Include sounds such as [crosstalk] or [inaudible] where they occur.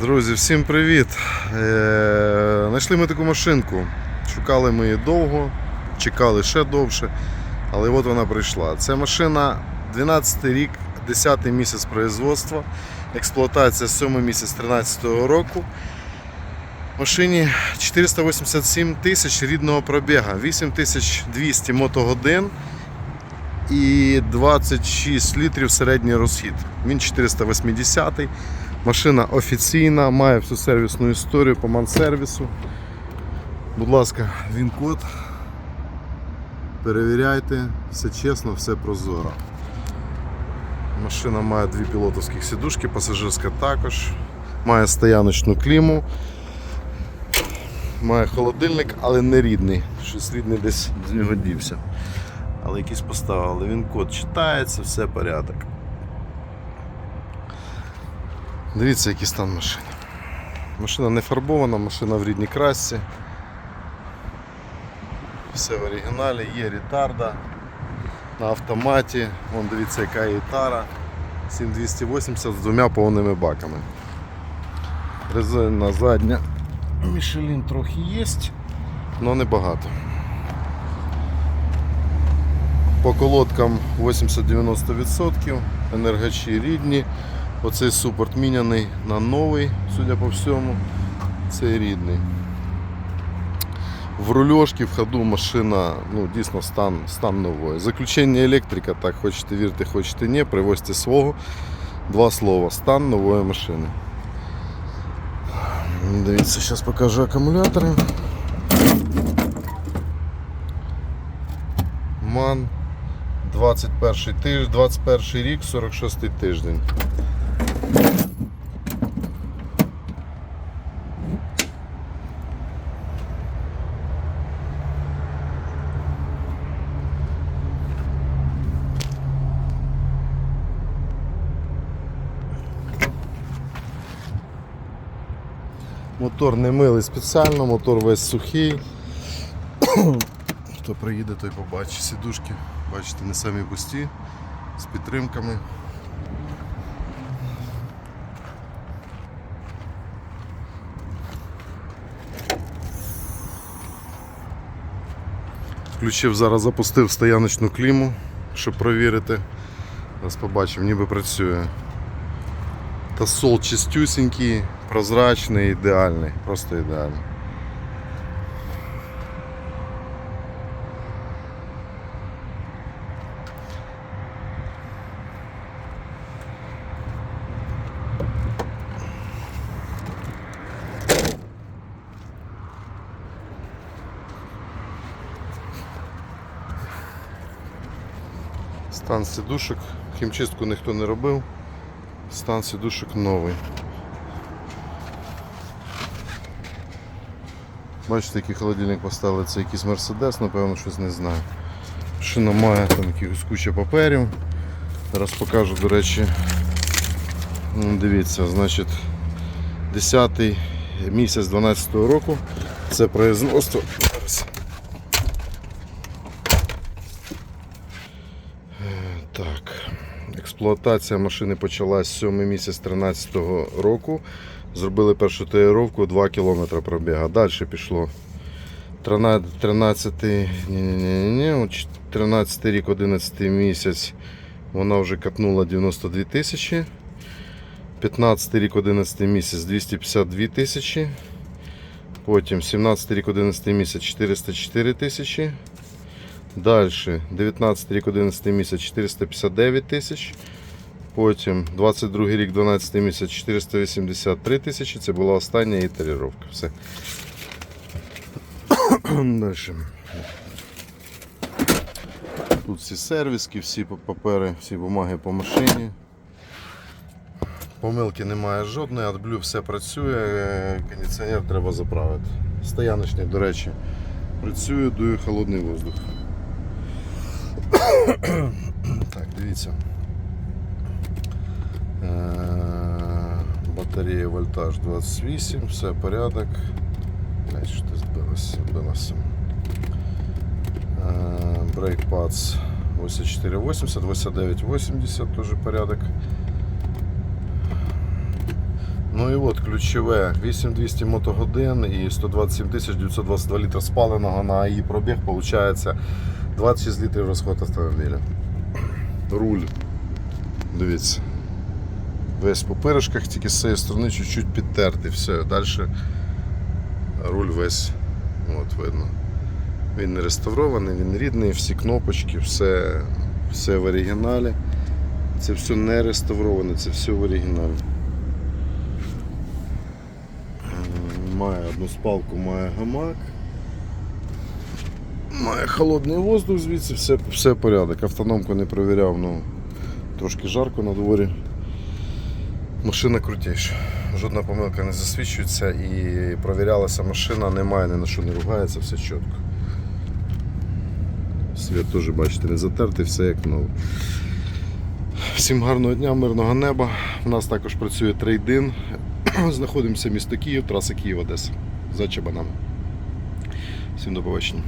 Друзі, всім привіт! Е, Знайшли ми таку машинку. Шукали ми її довго, чекали ще довше, але от вона прийшла. Це машина 12 рік, 10 місяць производства, експлуатація 7 місяць 13 року. Машині 487 тисяч рідного пробіга, 8200 мотогодин і 26 літрів середній розхід. Він 480 Машина офіційна, має всю сервісну історію по мансервісу. Будь ласка, він код. Перевіряйте, все чесно, все прозоро. Машина має дві пілотовські сідушки, пасажирська також, має стояночну кліму, має холодильник, але не рідний. Щось рідний десь з нього дівся. Але якийсь поставили. Він код читається, все порядок. Дивіться, який стан машини. Машина не фарбована, машина в рідній красці. Все в оригіналі, є ретарда на автоматі. Вон дивіться, яка є тара. 7280 з двома повними баками. Резина задня. Мішелін трохи є, але не багато. По колодкам 80-90%, енергачі рідні. Оцей супорт міняний на новий, судя по всьому, цей рідний. В рульошці в ходу машина ну, дійсно стан, стан нової. Заключення електрика, так, хочете вірте, хочете ні, привозьте свого. Два слова. Стан нової машини. Дивіться, зараз покажу акумулятори. МАН 21 тиждень, 21 рік, 46 тиждень. Мотор не милий спеціально, мотор весь сухий. Хто приїде, той побачить сідушки. Бачите, не самі пусті, з підтримками. Включив зараз, запустив стояночну кліму, щоб провірити. Зараз побачимо, ніби працює. Та сол чистюсінький, прозрачний, ідеальний, просто ідеальний. Стан сідушок, хімчистку ніхто не робив, стан сідушок новий. Бачите, який холодильник поставили, це якийсь Мерседес, напевно, щось не знаю. Шина має там якихось куча паперів. Зараз покажу, до речі. Ну, Дивіться, значить 10 місяць 12 року. Це производство. Так. Експлуатація машини почалась 7 місяць 13 року. Зробили першу таїровку 2 км пробіга. Далі пішло 13, 13, ні, ні, ні, ні, 13 рік, 11 місяць. Вона вже катнула 92 тисячі. 15 рік, 11 місяць 252 тисячі. Потім 17 рік, 11 місяць 404 тисячі. Далі 19 рік, 11 місяць 459 тисяч. Потім 22 рік, 12 місяць 483 тисячі. Це була остання її таріровка. Все. [coughs] Далі. Тут всі сервіски, всі папери, всі бумаги по машині. Помилки немає жодної, AdBlue все працює, кондиціонер треба заправити. Стояночний, до речі, працює, дує холодний воздух. [coughs] Так, дивіться. Е, Батарея вольтаж 28, все порядок. Блять, що збилося, збилося. Брейкпадс 8480, 2980 теж порядок. Ну і от ключове 8200 мотогодин і 127 922 літри спаленого на її пробіг виходить 26 літрів розход автомобіля. Руль. Дивіться. Весь по пирожках, тільки з цієї сторони чуть-чуть підтертий. Все, далі руль весь. От видно. Він не реставрований, він рідний, всі кнопочки, все, все в оригіналі. Це все не реставроване, це все в оригіналі. Має одну спалку, має гамак. Має холодний воздух звідси, все, все порядок. Автономку не перевіряв, ну трошки жарко на дворі. Машина крутіша. Жодна помилка не засвідчується і провірялася машина, немає ні на що не ругається, все чітко. Світ теж, бачите, не затертий, все як нове. Всім гарного дня, мирного неба. У нас також працює трейдин. Знаходимося в місто Київ, траса Київ-Одеса. За Чабанами. Всім до побачення.